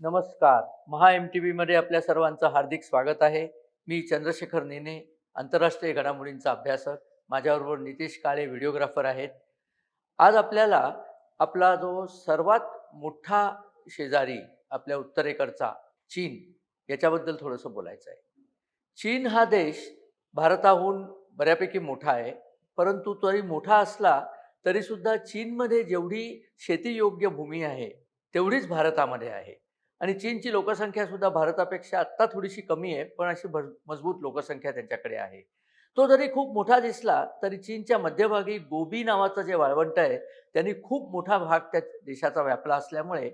नमस्कार. महा M T व्हीमध्ये आपल्या सर्वांचं हार्दिक स्वागत आहे. मी चंद्रशेखर नेने आंतरराष्ट्रीय घडामोडींचा अभ्यासक. माझ्याबरोबर नितेश काळे व्हिडिओग्राफर आहेत. आज आपल्याला आपला जो सर्वात मोठा शेजारी आपल्या उत्तरेकडचा चीन याच्याबद्दल थोडंसं बोलायचं आहे. चीन हा देश भारताहून बऱ्यापैकी मोठा आहे. परंतु तरी मोठा असला तरीसुद्धा चीनमध्ये जेवढी शेतीयोग्य भूमी आहे तेवढीच भारतामध्ये आहे. आणि चीनची लोकसंख्या सुद्धा भारतापेक्षा आत्ता थोडीशी कमी आहे पण अशी भर मजबूत लोकसंख्या त्यांच्याकडे आहे. तो जरी खूप मोठा दिसला तरी चीनच्या मध्यभागी गोबी नावाचं जे वाळवंट आहे त्यांनी खूप मोठा भाग त्या देशाचा व्यापला असल्यामुळे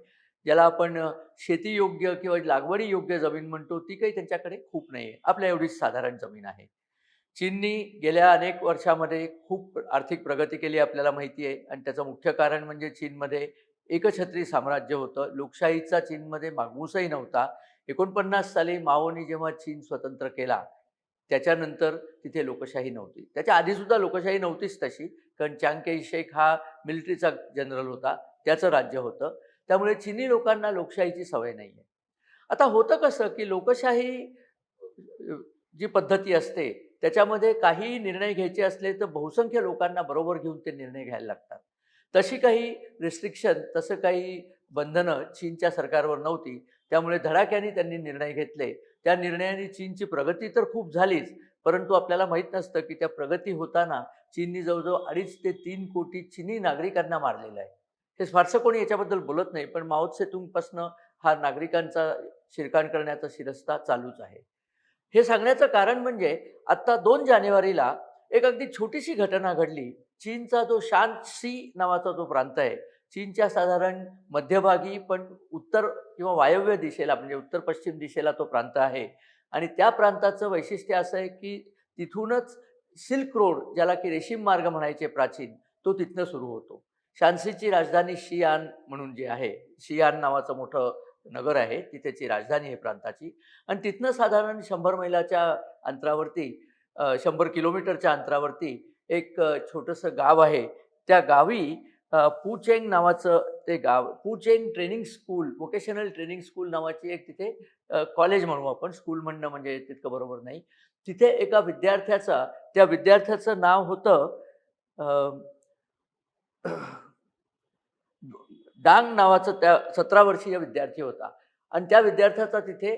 ज्याला आपण शेतीयोग्य किंवा लागवडी योग्य जमीन म्हणतो ती काही त्यांच्याकडे खूप नाही आहे आपल्या एवढीच साधारण जमीन आहे. चीननी गेल्या अनेक वर्षामध्ये खूप आर्थिक प्रगती केली आपल्याला माहिती आहे. आणि त्याचं मुख्य कारण म्हणजे चीनमध्ये एकछत्री साम्राज्य होतं. लोकशाहीचा चीनमध्ये मागमूसही नव्हता. एकोणपन्नास साली माओनी जेव्हा चीन स्वतंत्र केला त्याच्यानंतर तिथे लोकशाही नव्हती. त्याच्या आधीसुद्धा लोकशाही नव्हतीच तशी कारण चांगकेई शेख हा मिलिटरीचा जनरल होता त्याचं राज्य होतं. त्यामुळे चिनी लोकांना लोकशाहीची सवय नाही आहे आता होतं कसं की लोकशाही जी पद्धती असते त्याच्यामध्ये काही निर्णय घ्यायचे असले तर बहुसंख्य लोकांना बरोबर घेऊन ते निर्णय घ्यायला लागतात. तशी काही रिस्ट्रिक्शन तसं काही बंधनं चीनच्या सरकारवर नव्हती. त्यामुळे धडाक्याने त्यांनी निर्णय घेतले. त्या निर्णयाने चीनची प्रगती तर खूप झालीच परंतु आपल्याला माहीत नसतं की त्या प्रगती होताना चीननी जवळजवळ अडीच ते तीन कोटी चिनी नागरिकांना मारलेलं आहे. हे फारसं कोणी याच्याबद्दल बोलत नाही पण माओत हा नागरिकांचा शिरकाण करण्याचा शिरस्ता चालूच आहे. हे सांगण्याचं कारण म्हणजे आत्ता दोन जानेवारीला एक अगदी छोटीशी घटना घडली. चीनचा जो शानसी नावाचा जो प्रांत आहे चीनच्या साधारण मध्यभागी पण उत्तर किंवा वायव्य दिशेला म्हणजे उत्तर पश्चिम दिशेला तो प्रांत आहे. आणि त्या प्रांताचं वैशिष्ट्य असं आहे की तिथूनच सिल्क रोड ज्याला की रेशीम मार्ग म्हणायचे प्राचीन तो तिथनं सुरू होतो. शान्सीची राजधानी शियान म्हणून जी आहे शियान नावाचं मोठं नगर आहे तिथेची राजधानी आहे प्रांताची. आणि तिथनं साधारण शंभर मैलाच्या अंतरावरती शंभर किलोमीटरच्या अंतरावरती एक छोटंसं गाव आहे. त्या गावी पूचेंग पुचेंग नावाचं ते गाव Pucheng training school vocational training school नावाची एक तिथे कॉलेज म्हणू आपण. स्कूल म्हणणं म्हणजे तितकं बरोबर नाही. तिथे एका विद्यार्थ्याचा त्या विद्यार्थ्याचं नाव होतं डांग नावाचं त्या सतरा वर्षीय विद्यार्थी होता. आणि त्या विद्यार्थ्याचा तिथे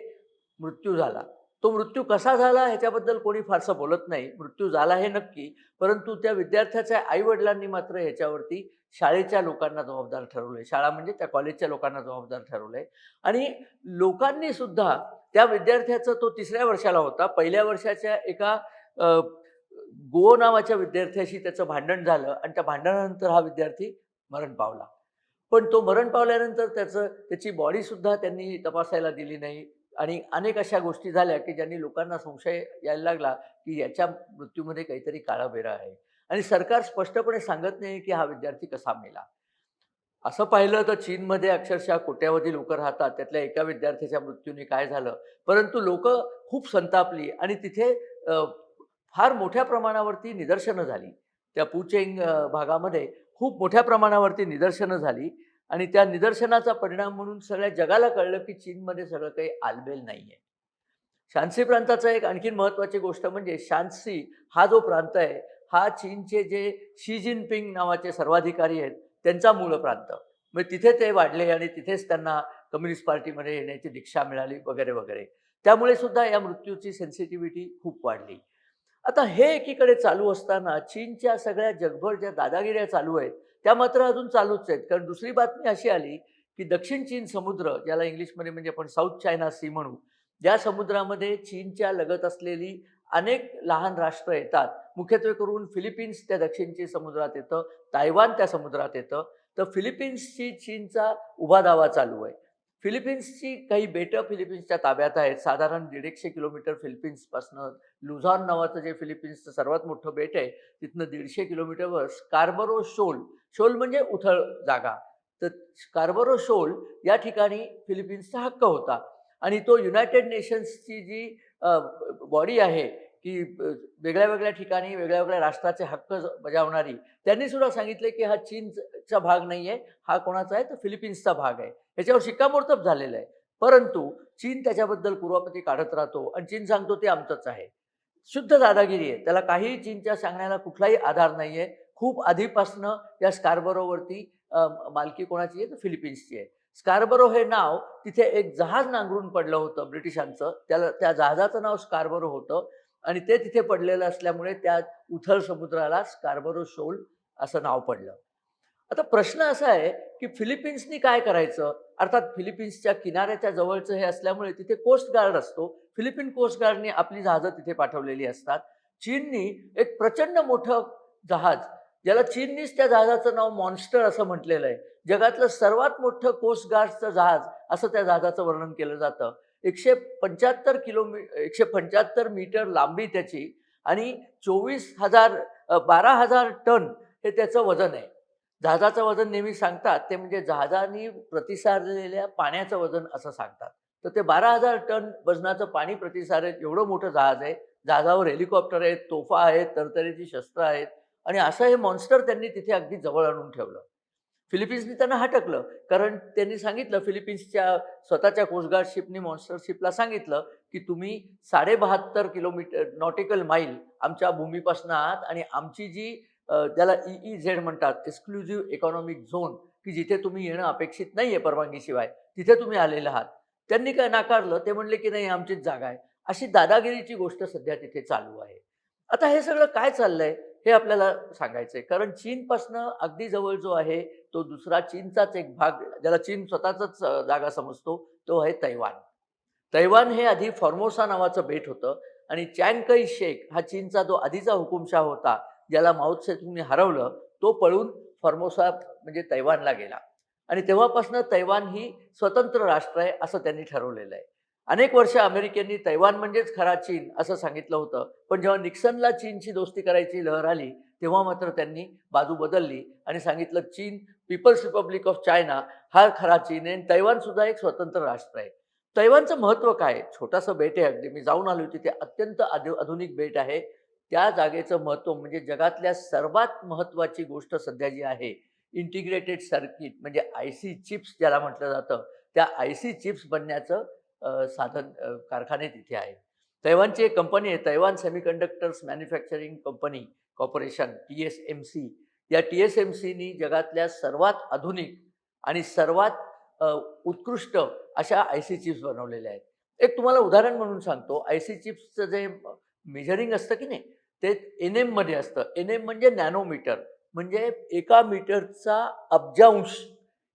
मृत्यू झाला. तो मृत्यू कसा झाला ह्याच्याबद्दल कोणी फारसं बोलत नाही. मृत्यू झाला हे नक्की परंतु त्या विद्यार्थ्याच्या आईवडिलांनी मात्र ह्याच्यावरती शाळेच्या लोकांना जबाबदार ठरवलंय. शाळा म्हणजे त्या कॉलेजच्या लोकांना जबाबदार ठरवलंय. आणि लोकांनी सुद्धा त्या विद्यार्थ्याचं तो तिसऱ्या वर्षाला होता. पहिल्या वर्षाच्या एका गो नावाच्या विद्यार्थ्याशी त्याचं भांडण झालं आणि त्या भांडणानंतर हा विद्यार्थी मरण पावला. पण तो मरण पावल्यानंतर त्याचं त्याची बॉडीसुद्धा त्यांनी तपासायला दिली नाही. आणि अनेक अशा गोष्टी झाल्या की ज्यांनी लोकांना संशय यायला लागला की याच्या मृत्यूमध्ये काहीतरी काळाबेरा आहे. आणि सरकार स्पष्टपणे सांगत नाही की हा विद्यार्थी कसा मेला. असं पाहिलं तर चीनमध्ये अक्षरशः कोट्यावधी लोक राहतात त्यातल्या एका विद्यार्थ्याच्या मृत्यूने काय झालं? परंतु लोक खूप संतापली आणि तिथे फार मोठ्या प्रमाणावरती निदर्शनं झाली. त्या पुचेंग भागामध्ये खूप मोठ्या प्रमाणावरती निदर्शनं झाली. आणि त्या निदर्शनाचा परिणाम म्हणून सगळ्या जगाला कळलं की चीनमध्ये सगळं काही आलबेल नाही आहे शान्सी प्रांताचा एक आणखीन महत्त्वाची गोष्ट म्हणजे शान्सी हा जो प्रांत आहे हा चीनचे जे शी जिनपिंग नावाचे सर्वाधिकारी आहेत त्यांचा मूळ प्रांत. म्हणजे तिथे ते वाढले आणि तिथेच त्यांना कम्युनिस्ट पार्टीमध्ये येण्याची दीक्षा मिळाली वगैरे वगैरे. त्यामुळे सुद्धा या मृत्यूची सेन्सिटिव्हिटी खूप वाढली. आता हे एकीकडे चालू असताना चीनच्या सगळ्या जगभर ज्या दादागिऱ्या चालू आहेत त्या मात्र अजून चालूच आहेत. कारण दुसरी बातमी अशी आली की दक्षिण चीन समुद्र ज्याला इंग्लिशमध्ये म्हणजे आपण साऊथ चायना सी म्हणू ज्या समुद्रामध्ये चीनच्या लगत असलेली अनेक लहान राष्ट्र येतात. मुख्यत्वे करून फिलिपिन्स त्या दक्षिणची समुद्रात येतं तायवान त्या समुद्रात येतं. तर फिलिपिन्सची चीनचा उभा दावा चालू आहे. फिलिपिन्सची काही बेटं फिलिपिन्सच्या ताब्यात आहेत. साधारण दीडशे किलोमीटर फिलिपिन्सपासनं लुझॉन नावाचं जे फिलिपिन्सचं सर्वात मोठं बेट आहे तिथनं दीडशे किलोमीटरवर स्कार्बरो शोल शोल म्हणजे उथळ जागा. तर कार्बरो शोल या ठिकाणी फिलिपिन्सचा हक्क होता. आणि तो युनायटेड नेशन्सची जी बॉडी आहे की वेगळ्या वेगळ्या ठिकाणी वेगळ्या वेगळ्या राष्ट्राचे हक्क बजावणारी त्यांनी सुद्धा सांगितले की हा चीनचा भाग नाही आहे हा कोणाचा आहे? तर फिलिपिन्सचा भाग आहे. याच्यावर शिक्कामोर्तब झालेलं आहे. परंतु चीन त्याच्याबद्दल पूर्वापती काढत राहतो आणि चीन सांगतो ते आमचंच आहे. शुद्ध दादागिरी आहे. त्याला काही चीनच्या सांगण्याला कुठलाही आधार नाही आहे खूप आधीपासनं या स्कार्बरोवरती मालकी कोणाची आहे? तर फिलिपिन्सची आहे. स्कार्बरो हे नाव तिथे एक जहाज नांगरून पडलं होतं ब्रिटिशांचं. त्याला त्या जहाजाचं नाव स्कार्बरो होतं आणि ते तिथे पडलेलं असल्यामुळे त्या उथळ समुद्राला स्कार्बरो शोल असं नाव पडलं. आता प्रश्न असा आहे की फिलिपिन्सनी काय करायचं? अर्थात फिलिपिन्सच्या किनाऱ्याच्या जवळचं हे असल्यामुळे तिथे कोस्ट गार्ड असतो. फिलिपिन कोस्ट गार्डने आपली जहाजं तिथे पाठवलेली असतात. चीननी एक प्रचंड मोठं जहाज ज्याला चीननीच त्या जहाजाचं नाव मॉन्स्टर असं म्हटलेलं आहे. जगातलं सर्वात मोठं कोस्ट गार्डचं जहाज असं त्या जहाजाचं वर्णन केलं जातं. एकशे पंच्याहत्तर किलोमी एकशे पंच्याहत्तर मीटर लांबी त्याची आणि चोवीस हजार बारा हजार टन हे त्याचं वजन आहे. जहाजाचं वजन नेहमी सांगतात ते म्हणजे जहाजाने प्रतिसारलेल्या पाण्याचं वजन असं सांगतात. तर ते बारा हजार टन वजनाचं पाणी प्रतिसारेल एवढं मोठं जहाज आहे. जहाजावर हेलिकॉप्टर आहेत तोफा आहेत तरतरीची शस्त्र आहेत. आणि असं हे मॉन्स्टर त्यांनी तिथे अगदी जवळ आणून ठेवलं. फिलिपिन्सनी त्यांना हटकलं. कारण त्यांनी सांगितलं फिलिपिन्सच्या स्वतःच्या कोस्टगार्ड शिपनी मॉन्स्टर शिपला सांगितलं की तुम्ही साडेबहात्तर किलोमीटर नॉटिकल माईल आमच्या भूमीपासून आहात आणि आमची जी त्याला ई झेड म्हणतात एक्सक्लुझिव्ह इकॉनॉमिक झोन की जिथे तुम्ही येणं अपेक्षित नाही आहे परवानगीशिवाय तिथे तुम्ही आलेले आहात. त्यांनी काय नाकारलं ते म्हणले की नाही आमचीच जागा आहे. अशी दादागिरीची गोष्ट सध्या तिथे चालू आहे. आता हे सगळं काय चाललंय? हे आपल्याला सांगायचंय. कारण चीनपासनं अगदी जवळ जो आहे तो दुसरा चीनचाच एक भाग ज्याला चीन स्वतःचाच जागा समजतो तो आहे तैवान. तैवान हे आधी फॉर्मोसा नावाचं बेट होतं आणि चॅनकई शेख हा चीनचा जो आधीचा हुकुमशाह होता ज्याला माऊत सेतूंनी हरवलं तो पळून फॉर्मोसा म्हणजे तैवानला गेला. आणि तेव्हापासून तैवान ही स्वतंत्र राष्ट्र आहे असं त्यांनी ठरवलेलं आहे. अनेक वर्ष अमेरिकेने तैवान म्हणजेच खरा चीन असं सांगितलं होतं. पण जेव्हा निक्सनला चीनची दोस्ती करायची लहर आली तेव्हा मात्र त्यांनी बाजू बदलली आणि सांगितलं चीन पीपल्स रिपब्लिक ऑफ चायना हा खरा चीन आहे आणि तैवान सुद्धा एक स्वतंत्र राष्ट्र आहे. तैवानचं महत्त्व काय? आहे? छोटंसं बेट आहे अगदी. मी जाऊन आलो तिथे. अत्यंत आधु आधुनिक बेट आहे. त्या जागेचं महत्त्व म्हणजे जगातल्या सर्वात महत्त्वाची गोष्ट सध्या जी आहे इंटिग्रेटेड सर्किट म्हणजे आय सी चिप्स ज्याला म्हटलं जातं. त्या आय सी चिप्स बनण्याचं साधन कारखाने तिथे आहेत. तैवानची एक कंपनी आहे Taiwan semiconductors manufacturing company corporation T S M C. या टी एस एम सीनी जगातल्या सर्वात आधुनिक आणि सर्वात उत्कृष्ट अशा आय सी चिप्स बनवलेल्या आहेत. एक तुम्हाला उदाहरण म्हणून सांगतो आय सी चिप्सचं जे मेजरिंग असतं की नाही ते एन एममध्ये असतं. एन एम म्हणजे नॅनोमीटर म्हणजे एका मीटरचा अब्जांश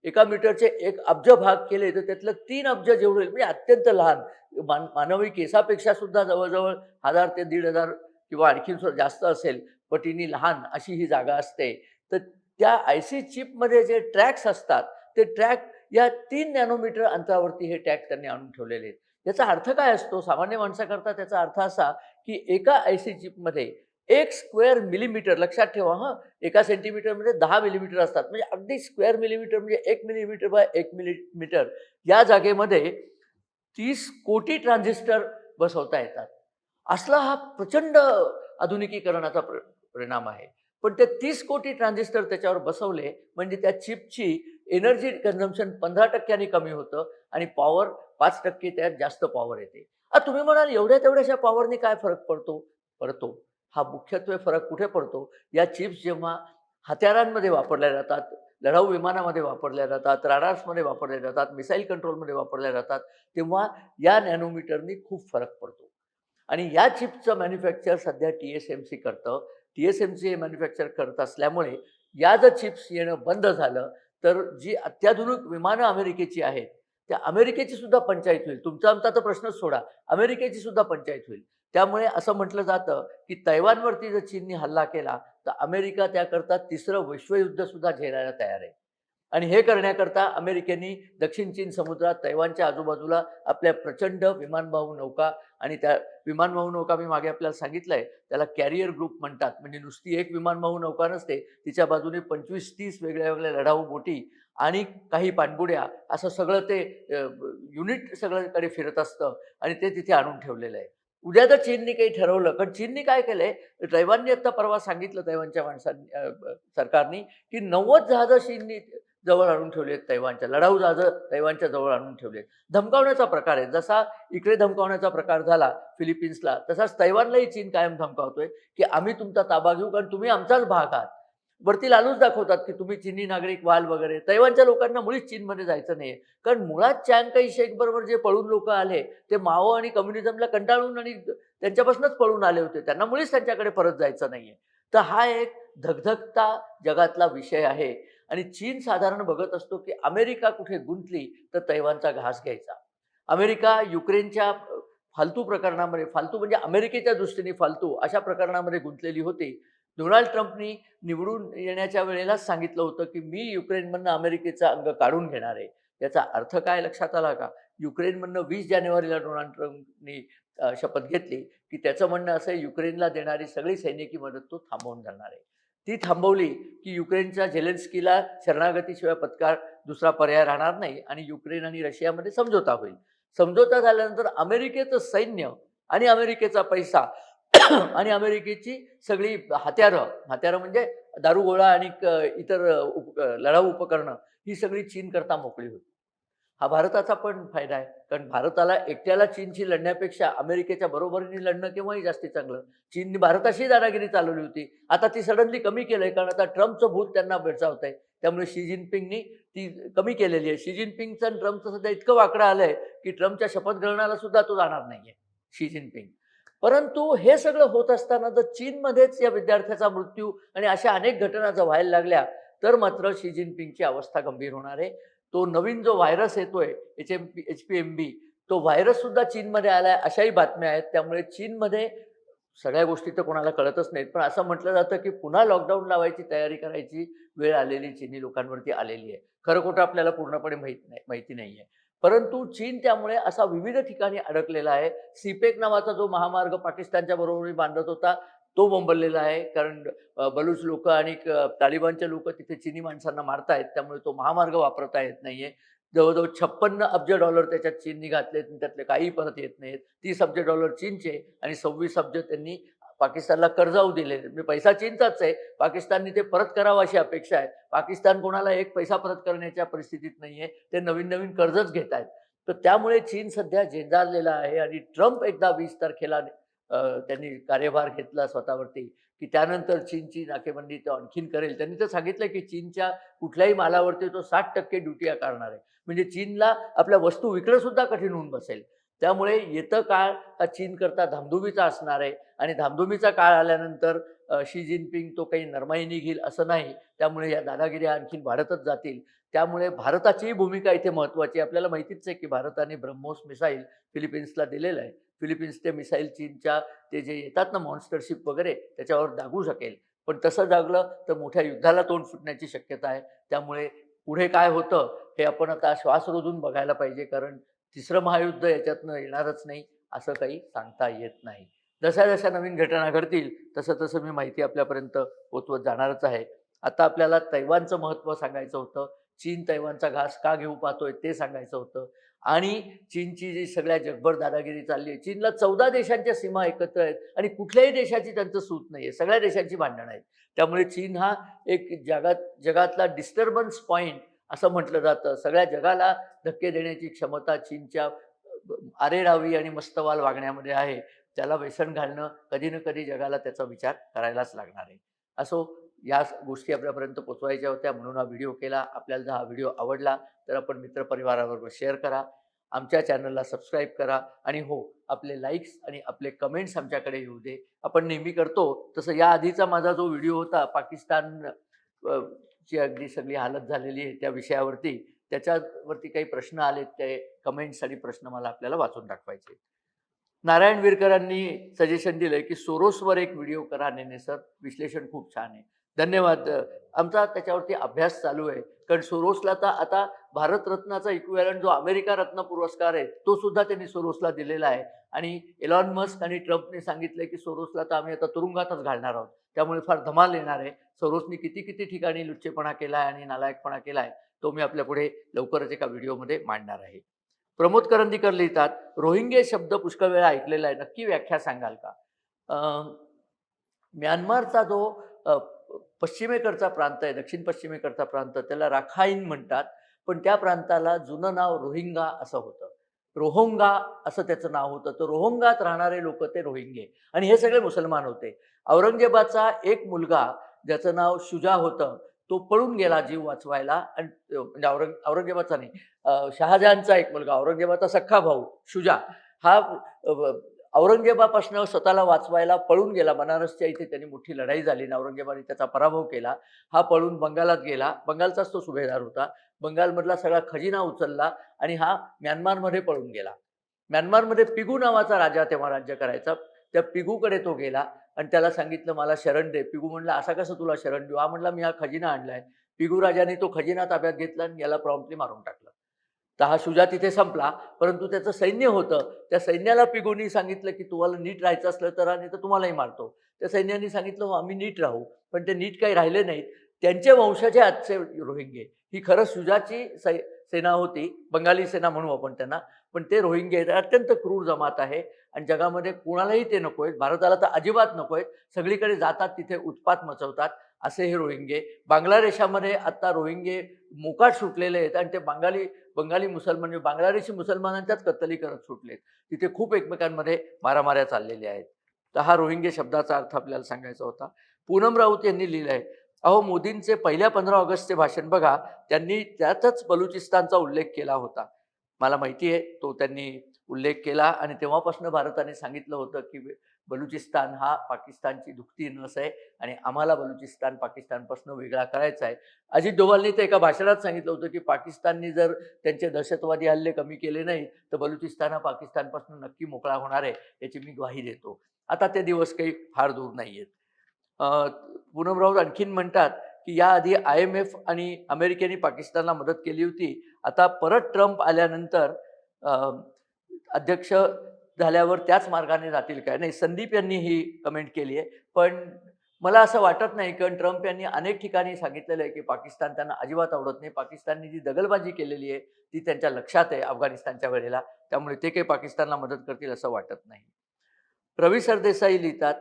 एका मीटरचे एक अब्ज भाग केले तर त्यातलं तीन अब्ज जेवढं होईल, म्हणजे अत्यंत लहान. मान मानवी केसापेक्षा सुद्धा जवळजवळ हजार ते दीड हजार किंवा आणखीन सुद्धा जास्त असेल पटीने लहान अशी ही जागा असते. तर त्या आय सी चिपमध्ये जे ट्रॅक्स असतात ते ट्रॅक या तीन नॅनोमीटर अंतरावरती हे ट्रॅक त्यांनी आणून ठेवलेले आहेत. याचा अर्थ काय असतो? सामान्य माणसाकरता त्याचा अर्थ असा की एका आय सी चिपमध्ये एक स्क्वेअर मिलीमीटर लक्षात ठेवा हां. एका सेंटीमीटरमध्ये दहा मिलीमीटर असतात. म्हणजे अगदी स्क्वेअर मिलीमीटर म्हणजे एक मिलीमीटर बाय एक मिलीमीटर या जागेमध्ये तीस कोटी ट्रान्झिस्टर बसवता येतात. असला हा प्रचंड आधुनिकीकरणाचा प्र परिणाम आहे. पण ते तीस कोटी ट्रान्झिस्टर त्याच्यावर बसवले म्हणजे त्या चिपची एनर्जी कन्झम्पशन पंधरा टक्क्यांनी कमी होतं आणि पॉवर पाच टक्के त्यात जास्त पॉवर येते. आता तुम्ही म्हणाल एवढ्या तेवढ्याशा पॉवरने काय फरक पडतो? पडतो. हा मुख्यत्वे फरक कुठे पडतो? या चिप्स जेव्हा हत्यारांमध्ये वापरल्या जातात लढाऊ विमानामध्ये वापरल्या जातात राडार्समध्ये वापरल्या जातात मिसाईल कंट्रोलमध्ये वापरल्या जातात तेव्हा या नॅनोमीटरनी खूप फरक पडतो. आणि या चिप्सचं मॅन्युफॅक्चर सध्या टी एस एम सी करतं. टी एस एम सी हे मॅन्युफॅक्चर करत असल्यामुळे या जर चिप्स येणं बंद झालं तर जी अत्याधुनिक विमानं अमेरिकेची आहेत त्या अमेरिकेची सुद्धा पंचायत होईल. तुमचा आमचा तर प्रश्नच सोडा. अमेरिकेची सुद्धा पंचायत होईल. त्यामुळे असं म्हटलं जातं की तैवानवरती जर चीननी हल्ला केला तर अमेरिका त्याकरता तिसरं विश्वयुद्ध सुद्धा झेलायला तयार आहे. आणि हे करण्याकरता अमेरिकेने दक्षिण चीन समुद्रात तैवानच्या आजूबाजूला आपल्या प्रचंड विमानवाहू नौका आणि त्या विमानवाहू नौका मी मागे आपल्याला सांगितलं आहे त्याला कॅरियर ग्रुप म्हणतात. म्हणजे नुसती एक विमानवाहू नौका नसते तिच्या बाजूने पंचवीस तीस वेगळ्या वेगळ्या लढाऊ बोटी आणि काही पाणबुड्या असं सगळं ते युनिट सगळ्याकडे फिरत असतं आणि ते तिथे आणून ठेवलेलं आहे. उद्या जर चीननी काही ठरवलं कारण चीननी काय केलंय तैवाननी आत्ता परवा सांगितलं तैवानच्या माणसांनी सरकारनी की नव्वद जहाजं चीननी जवळ आणून ठेवली आहेत तैवानच्या लढाऊ जहाजं तैवानच्या जवळ आणून ठेवली आहेत. धमकावण्याचा प्रकार आहे. जसा इकडे धमकावण्याचा प्रकार झाला फिलिपिन्सला तसाच तैवानलाही चीन कायम धमकावतोय की आम्ही तुमचा ताबा घेऊ कारण तुम्ही आमचाच भाग आहात. वरती लालूच दाखवतात की तुम्ही चीनी नागरिक व्हाल वगैरे. तैवानच्या लोकांना मुळीच चीनमध्ये जायचं नाही कारण मुळात चांग शेख बरोबर जे पळून लोक आले ते माओ आणि कम्युनिझमला कंटाळून आणि त्यांच्यापासूनच पळून आले होते. त्यांना मुळीच त्यांच्याकडे परत जायचं नाहीये. तर हा एक धगधगता जगातला विषय आहे. आणि चीन साधारण बघत असतो की अमेरिका कुठे गुंतली तर तैवानचा घास घ्यायचा. अमेरिका युक्रेनच्या फालतू प्रकरणामध्ये फालतू म्हणजे अमेरिकेच्या दृष्टीने फालतू अशा प्रकरणामध्ये गुंतलेली होती. डोनाल्ड ट्रम्पनी निवडून येण्याच्या वेळेलाच सांगितलं होतं की मी युक्रेनमधनं अमेरिकेचा अंग काढून घेणार आहे. याचा अर्थ काय लक्षात आला का? युक्रेनमधनं वीस जानेवारीला डोनाल्ड ट्रम्पनी शपथ घेतली की त्याचं म्हणणं असं युक्रेनला देणारी सगळी सैनिकी मदत तो थांबवून जाणार आहे. ती थांबवली की युक्रेनच्या झेलेन्स्कीला शरणागतीशिवाय पत्कार दुसरा पर्याय राहणार नाही आणि युक्रेन आणि रशियामध्ये समझोता होईल. समझोता झाल्यानंतर अमेरिकेचं सैन्य आणि अमेरिकेचा पैसा आणि अमेरिकेची सगळी हत्यारं हत्यारं म्हणजे दारुगोळा आणि इतर उप लढाऊ उपकरणं ही सगळी चीन करता मोकळी होती. हा भारताचा पण फायदा आहे कारण भारताला एकट्याला चीनशी लढण्यापेक्षा अमेरिकेच्या बरोबरीने लढणं केव्हाही जास्ती चांगलं. चीनने भारताशी दादागिरी चालवली होती. आता ती सडनली कमी केलं आहे कारण आता ट्रम्पचं भूत त्यांना बेचावत आहे त्यामुळे शी जिनपिंगनी ती कमी केलेली आहे. शी जिनपिंगचं आणि ट्रम्पचं सध्या इतकं वाकडं आलं आहे की ट्रम्पच्या शपथग्रहणाला सुद्धा तो जाणार नाहीये. Xi Jinping. परंतु हे सगळं होत असताना जर चीनमध्येच या विद्यार्थ्याचा मृत्यू आणि अशा अनेक घटना जर व्हायला लागल्या तर मात्र शी जिनपिंगची अवस्था गंभीर होणार आहे. तो नवीन जो व्हायरस येतोय H M P H P M B तो व्हायरस सुद्धा चीनमध्ये आलाय अशाही बातम्या आहेत. त्यामुळे चीनमध्ये सगळ्या गोष्टी तर कोणाला कळतच नाहीत. पण असं म्हटलं जातं की पुन्हा लॉकडाऊन लावायची तयारी करायची वेळ आलेली चीनी लोकांवरती आलेली आहे. खरं खोटं आपल्याला पूर्णपणे माहीत नाही माहिती नाही आहे परंतु चीन त्यामुळे असा विविध ठिकाणी अडकलेला आहे. सीपेक नावाचा जो महामार्ग पाकिस्तानच्या बरोबर बांधत होता तो बोंबललेला आहे. कारण अ, बलूच लोक आणि तालिबानचे लोक तिथे चिनी माणसांना मारतायत. त्यामुळे तो महामार्ग वापरता येत नाहीये. जवळजवळ छप्पन्न अब्ज डॉलर त्याच्यात चीननी घातलेत आणि त्यातले काही परत येत नाहीत तीस अब्ज डॉलर चीनचे आणि सव्वीस अब्ज त्यांनी पाकिस्तानला कर्जाऊ दिले. म्हणजे पैसा चीनचाच आहे. पाकिस्तानने ते परत करावं अशी अपेक्षा आहे. पाकिस्तान कोणाला एक पैसा परत करण्याच्या परिस्थितीत नाही आहे ते नवीन नवीन कर्जच घेत आहेत. तर त्यामुळे चीन सध्या झेंजारलेला आहे आणि ट्रम्प एकदा वीस तारखेला त्यांनी कार्यभार घेतला स्वतःवरती की त्यानंतर चीनची नाकेबंदी तो आणखीन करेल. त्यांनी तर सांगितलं की चीनच्या कुठल्याही मालावरती तो साठ टक्के ड्युटी आकारणार आहे. म्हणजे चीनला आपल्या वस्तू विकणं सुद्धा कठीण होऊन बसेल. त्यामुळे येतं काळ हा चीनकरता धामधुमीचा असणार आहे. आणि धामधुमीचा काळ आल्यानंतर शी जिनपिंग तो काही नरमाई निघील असं नाही. त्यामुळे या दादागिऱ्या आणखीन वाढतच जातील. त्यामुळे भारताचीही भूमिका इथे महत्त्वाची आपल्याला माहितीच आहे की भारताने ब्रह्मोस मिसाईल फिलिपिन्सला दिलेलं आहे. फिलिपिन्स ते मिसाईल चीनच्या ते जे येतात ना मॉन्स्टरशिप वगैरे त्याच्यावर दागू शकेल. पण तसं जागलं तर मोठ्या युद्धाला तोंड फुटण्याची शक्यता आहे. त्यामुळे पुढे काय होतं हे आपण आता श्वास रोधून बघायला पाहिजे. कारण तिसरं महायुद्ध याच्यातनं येणारच नाही असं काही सांगता येत नाही. जशा जशा नवीन घटना घडतील तसं तसं मी माहिती आपल्यापर्यंत पोचवत जाणारच आहे. आता आपल्याला तैवानचं महत्त्व सांगायचं होतं चीन तैवानचा घास का घेऊ पाहतोय ते सांगायचं होतं. आणि चीनची जी सगळ्या जगभर दादागिरी चालली आहे चीनला चौदा देशांच्या सीमा एकत्र आहेत आणि कुठल्याही देशाची त्यांचं सूत नाही आहे सगळ्या देशांची भांडणं आहेत. त्यामुळे चीन हा एक जगात जगातला डिस्टर्बन्स पॉईंट असं म्हटलं जातं. सगळ्या जगाला धक्के देण्याची क्षमता चीनच्या आरेरावी आणि मस्तवाल वागण्यामध्ये आहे. त्याला व्यसन घालणं कधी ना कधी जगाला त्याचा विचार करायलाच लागणार आहे. असो या गोष्टी आपल्यापर्यंत पोचवायच्या होत्या. म्हणून हा व्हिडिओ केला. आपल्याला जर हा व्हिडिओ आवडला तर आपण मित्रपरिवाराबरोबर शेअर करा. आमच्या चॅनलला सबस्क्राईब करा. आणि हो आपले लाईक्स आणि आपले कमेंट्स आमच्याकडे येऊ दे. आपण नेहमी करतो. तसं या आधीचा माझा जो व्हिडिओ होता पाकिस्तान जी ची अगदी सगळी हालत झालेली आहे त्या विषयावरती. त्याच्यावरती काही प्रश्न आलेत ते कमेंट्स आणि प्रश्न मला आपल्याला वाचून दाखवायचे. नारायण वीरकरांनी सजेशन दिलंय की सोरोसवर एक व्हिडिओ करा नेने सर. विश्लेषण खूप छान आहे. धन्यवाद. आमचा त्याच्यावरती अभ्यास चालू आहे. कारण सोरोसला तर आता भारतरत्नाचा इक्विवॅलंट जो अमेरिका रत्न पुरस्कार आहे तो सुद्धा त्यांनी सोरोसला दिलेला आहे. आणि एलॉन मस्क आणि ट्रम्पने सांगितलंय की सोरोसला तर आम्ही आता तुरुंगातच घालणार आहोत. त्यामुळे फार धमाल येणार आहे. सरोजनी किती किती ठिकाणी लुच्चेपणा केला आहे आणि नालायकपणा केला आहे तो मी आपल्या पुढे लवकरच एका व्हिडिओमध्ये मांडणार आहे. प्रमोद करंदीकर लिहितात रोहिंगे शब्द पुष्कळ वेळा ऐकलेला आहे. नक्की व्याख्या सांगाल का? म्यानमारचा जो पश्चिमेकडचा प्रांत आहे दक्षिण पश्चिमेकडचा प्रांत त्याला राखाईन म्हणतात पण त्या प्रांताला जुनं नाव रोहिंगा असं होतं. रोहोंगा असं त्याचं नाव होतं. तर रोहोंगात राहणारे लोक ते रोहिंगे. आणि हे सगळे मुसलमान होते. औरंगजेबाचा एक मुलगा ज्याचं नाव शुजा होतं तो पळून गेला जीव वाचवायला आणि म्हणजे औरंग औरंगजेबाचा नाही शहाजहानचा एक मुलगा औरंगजेबाचा सख्खा भाऊ शुजा. हा औरंगजेबापासून स्वतःला वाचवायला पळून गेला. बनारसच्या इथे त्यांनी मोठी लढाई झाली आणि औरंगजेबाने त्याचा पराभव केला. हा पळून बंगालात गेला. बंगालचाच तो सुभेदार होता. बंगालमधला सगळा खजिना उचलला आणि हा म्यानमारमध्ये पळून गेला. म्यानमारमध्ये पिगू नावाचा राजा तेव्हा राज्य करायचा. त्या पिगूकडे तो गेला. आणि त्याला सांगितलं मला शरण दे. पिगू म्हणला असा कसं तुला शरण देऊ? हा म्हणला मी हा खजिना आणलाय. पिगू राजाने तो खजिना ताब्यात घेतला आणि याला प्रॉम्प्टली मारून टाकलं. तर हा शुजा तिथे संपला परंतु त्याचं सैन्य होतं. त्या सैन्याला पिगूनी सांगितलं की तुम्हाला नीट राहायचं असलं तर आणि तर तुम्हालाही मारतो. त्या सैन्याने सांगितलं "हो, आम्ही नीट राहू पण ते नीट काही राहिले नाहीत. त्यांचे वंशाचे आजचे रोहिंगे. ही खरं शुजाची सै सेना होती बंगाली सेना म्हणू आपण त्यांना. पण ते रोहिंगे आहेत अत्यंत क्रूर जमात आहे आणि जगामध्ये कोणालाही ते नको आहेत. भारताला तर अजिबात नको आहेत. सगळीकडे जातात तिथे उत्पात मचवतात असे हे रोहिंगे. बांगलादेशामध्ये आत्ता रोहिंगे मोकाट सुटलेले आहेत आणि ते बंगाली बंगाली मुसलमान म्हणजे बांगलादेशी मुसलमानांच्याच कत्तली करत सुटलेत. तिथे खूप एकमेकांमध्ये मारामाऱ्या चाललेल्या आहेत. तर हा रोहिंगे शब्दाचा अर्थ आपल्याला सांगायचा होता. पूनम राऊत यांनी लिहिलं आहे अहो मोदींचे पहिल्या पंधरा ऑगस्टचे भाषण बघा त्यांनी त्यातच बलुचिस्तानचा उल्लेख केला होता. मला माहिती आहे तो त्यांनी उल्लेख केला आणि तेव्हापासून भारताने सांगितलं होतं की बलुचिस्तान हा पाकिस्तानची दुखती नस आहे आणि आम्हाला बलुचिस्तान पाकिस्तानपासून वेगळा करायचा आहे. अजित डोवालनी तर एका भाषणात सांगितलं होतं की पाकिस्ताननी जर त्यांचे दहशतवादी हल्ले कमी केले नाही तर बलुचिस्तान हा पाकिस्तानपासून नक्की मोकळा होणार आहे याची मी ग्वाही देतो. आता ते दिवस काही फार दूर नाही आहेत पूनम आणखीन म्हणतात की याआधी आय एम एफ आणि अमेरिकेने पाकिस्तानला मदत केली होती. आता परत ट्रम्प आल्यानंतर अध्यक्ष झाल्यावर त्याच मार्गाने जातील काय? नाही संदीप यांनी ही कमेंट केली आहे. पण मला असं वाटत नाही कारण ट्रम्प यांनी अनेक ठिकाणी सांगितलेलं आहे की पाकिस्तान त्यांना अजिबात आवडत नाही. पाकिस्तानने जी दगलबाजी केलेली आहे ती त्यांच्या लक्षात आहे अफगाणिस्तानच्या वेळेला. त्यामुळे ते काही पाकिस्तानला मदत करतील असं वाटत नाही. रवी सरदेसाई लिहितात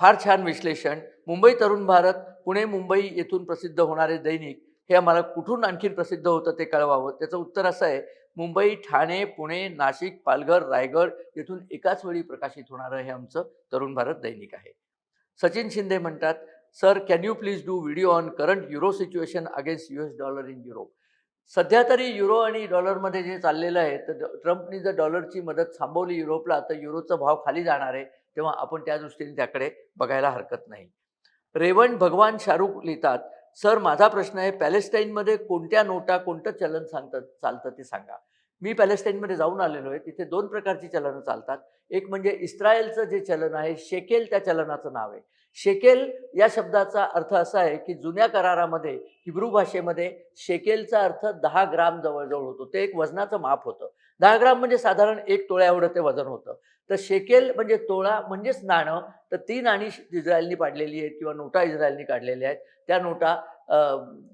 फार छान विश्लेषण. मुंबई तरुण भारत पुणे मुंबई येथून प्रसिद्ध होणारे दैनिक हे आम्हाला कुठून आणखीन प्रसिद्ध होतं ते कळवावं? त्याचं उत्तर असं आहे मुंबई ठाणे पुणे नाशिक पालघर रायगड येथून एकाच वेळी प्रकाशित होणारं हे आमचं तरुण भारत दैनिक आहे. सचिन शिंदे म्हणतात sir can you please do video on current euro situation against U S dollar in Europe सध्या तरी युरो आणि डॉलरमध्ये जे चाललेलं आहे तर ट्रम्पनी जर डॉलरची मदत थांबवली युरोपला तर युरोचा भाव खाली जाणार आहे. तेव्हा आपण त्या दृष्टीने त्याकडे बघायला हरकत नाही. रेवण भगवान शाहरुख लिहितात सर माझा प्रश्न आहे पॅलेस्टाईनमध्ये कोणत्या नोटा कोणतं चलन सांगतं चालतं ते सांगा. मी पॅलेस्टाईनमध्ये जाऊन आलेलो आहे तिथे दोन प्रकारची चलनं चालतात. एक म्हणजे इस्रायलचं जे चलन आहे शेकेल त्या चलनाचं नाव आहे. शेकेल या शब्दाचा अर्थ असा आहे की जुन्या करारामध्ये हिब्रू भाषेमध्ये शेकेलचा अर्थ दहा ग्राम जवळजवळ होतो. ते एक वजनाचं माप होतं. दहा ग्राम म्हणजे साधारण एक तोळ्या एवढं ते वजन होतं. तर शेकेल म्हणजे तोळा म्हणजेच नाणं तर ती नाणी इस्रायलनी पाडलेली आहेत किंवा नोटा इस्रायलनी काढलेल्या आहेत. त्या नोटा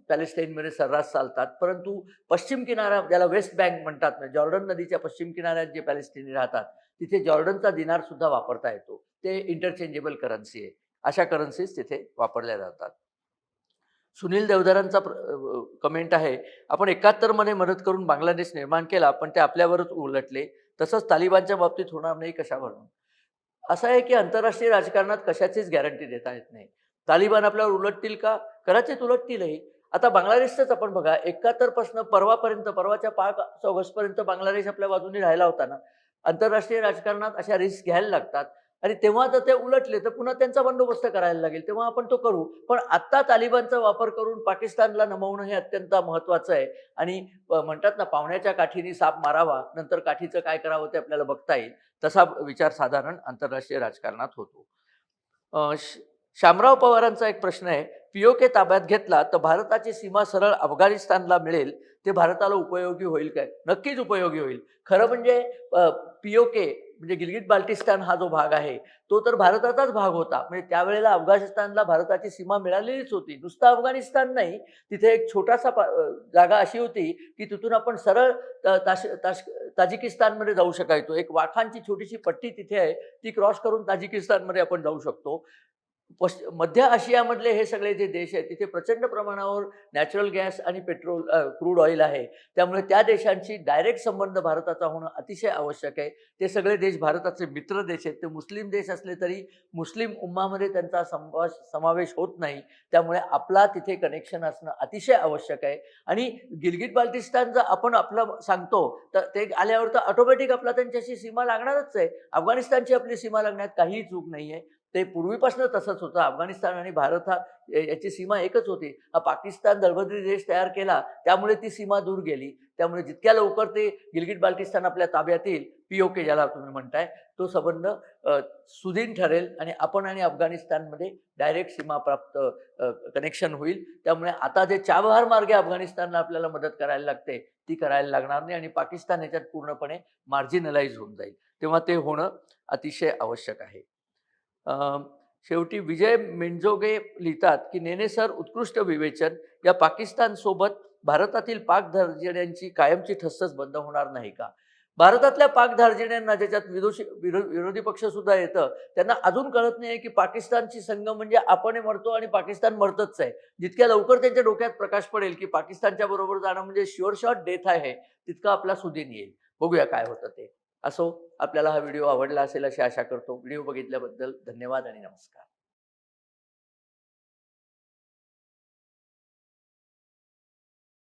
पॅलेस्टाईनमध्ये सर्रास चालतात. परंतु पश्चिम किनारा ज्याला वेस्ट बँक म्हणतात म्हणजे जॉर्डन नदीच्या पश्चिम किनाऱ्यात जे पॅलेस्टिनी राहतात तिथे जॉर्डनचा दिनार सुद्धा वापरता येतो. ते इंटरचेंजेबल करन्सी आहे. अशा करन्सीज तिथे वापरल्या जातात. सुनील देवधरांचा कमेंट आहे आपण एकाहत्तरमध्ये मदत करून बांगलादेश निर्माण केला पण ते आपल्यावरच उलटले. तसंच तालिबानच्या बाबतीत होणार नाही कशावरून? असं आहे की आंतरराष्ट्रीय राजकारणात कशाचीच गॅरंटी देता येत नाही. तालिबान आपल्यावर उलटतील का? कदाचित उलटतीलही. आता बांगलादेशचंच आपण बघा एकाहत्तरपासून परवापर्यंत परवाच्या पाच ऑगस्टपर्यंत बांगलादेश आपल्या बाजूने राहिला होता ना? आंतरराष्ट्रीय राजकारणात अशा रिस्क घ्यायला लागतात. आणि तेव्हा जर ते उलटले तर पुन्हा त्यांचा बंदोबस्त करायला लागेल. तेव्हा आपण तो करू. पण आत्ता तालिबानचा वापर करून पाकिस्तानला नमवणं हे अत्यंत महत्त्वाचं आहे. आणि म्हणतात ना पाहुण्याच्या काठीने साप मारावा नंतर काठीचं काय करावं ते आपल्याला बघता येईल. तसा विचार साधारण आंतरराष्ट्रीय राजकारणात होतो. श- शामराव पवारांचा एक प्रश्न आहे. पीओके ताब्यात घेतला तर भारताची सीमा सरळ अफगाणिस्तानला मिळेल. ते भारताला उपयोगी होईल काय? नक्कीच उपयोगी होईल. खरं म्हणजे पीओके म्हणजे गिलगिट बाल्टिस्तान हा जो भाग आहे तो तर भारताचाच भाग होता. म्हणजे त्यावेळेला अफगाणिस्तानला भारताची सीमा मिळालेलीच होती. नुसतं अफगाणिस्तान नाही तिथे एक छोटासा जागा अशी होती की तिथून आपण सरळ ताश ताश ताजिकिस्तानमध्ये जाऊ शकायचो. एक वाखांची छोटीशी पट्टी तिथे आहे ती क्रॉस करून ताजिकिस्तानमध्ये आपण जाऊ शकतो. पश मध्य आशियामधले हे सगळे जे देश आहेत तिथे प्रचंड प्रमाणावर नॅचरल गॅस आणि पेट्रोल क्रूड ऑइल आहे. त्यामुळे त्या देशांशी डायरेक्ट संबंध भारताचा होणं अतिशय आवश्यक आहे. ते सगळे देश भारताचे मित्र देश आहेत. ते मुस्लिम देश असले तरी मुस्लिम उम्मामध्ये त्यांचा संवा समावेश होत नाही. त्यामुळे आपला तिथे कनेक्शन असणं अतिशय आवश्यक आहे. आणि गिलगिट बाल्टिस्तान जर आपण आपलं सांगतो तर ते आल्यावर तर ऑटोमॅटिक आपला त्यांच्याशी सीमा लागणारच आहे. अफगाणिस्तानची आपली सीमा लागण्यात काहीही चूक नाही आहे ते पूर्वीपासून तसंच होतं. अफगाणिस्तान आणि भारत हा याची सीमा एकच होती. हा पाकिस्तान दळभद्री देश तयार केला त्यामुळे ती सीमा दूर गेली. त्यामुळे जितक्या लवकर ते गिलगिट बाल्टिस्तान आपल्या ताब्यात येईल पी ओ के ज्याला तुम्ही म्हणताय तो संबंध सुदीन ठरेल आणि आपण आणि अफगाणिस्तानमध्ये डायरेक्ट सीमा प्राप्त कनेक्शन होईल. त्यामुळे आता जे चाबहार मार्गे अफगाणिस्तानला आपल्याला मदत करायला लागते ती करायला लागणार नाही आणि पाकिस्तान याच्यात पूर्णपणे मार्जिनलाइज होऊन जाईल. तेव्हा ते होणं अतिशय आवश्यक आहे. शेवटी विजय मेंजोगे लिहितात की नेनेसर उत्कृष्ट विवेचन. या पाकिस्तानसोबत भारतातील पाक धार्जिण्यांची कायमची ठसच बंद होणार नाही का? भारतातल्या पाकधार्जिण्यांना ज्याच्यात विदोषी विरो- विरोधी पक्ष सुद्धा येतं त्यांना अजून कळत नाही की पाकिस्तानची संघ म्हणजे आपण मरतो आणि पाकिस्तान मरतच आहे. जितक्या लवकर त्यांच्या डोक्यात प्रकाश पडेल की पाकिस्तानच्या बरोबर जाणं म्हणजे शुअर शॉट डेथ आहे तितका आपला सुदीन येईल. बघूया काय होतं ते. असो आपल्याला हा व्हिडिओ आवडला असेल अशी आशा करतो. व्हिडिओ बघितल्याबद्दल धन्यवाद आणि नमस्कार.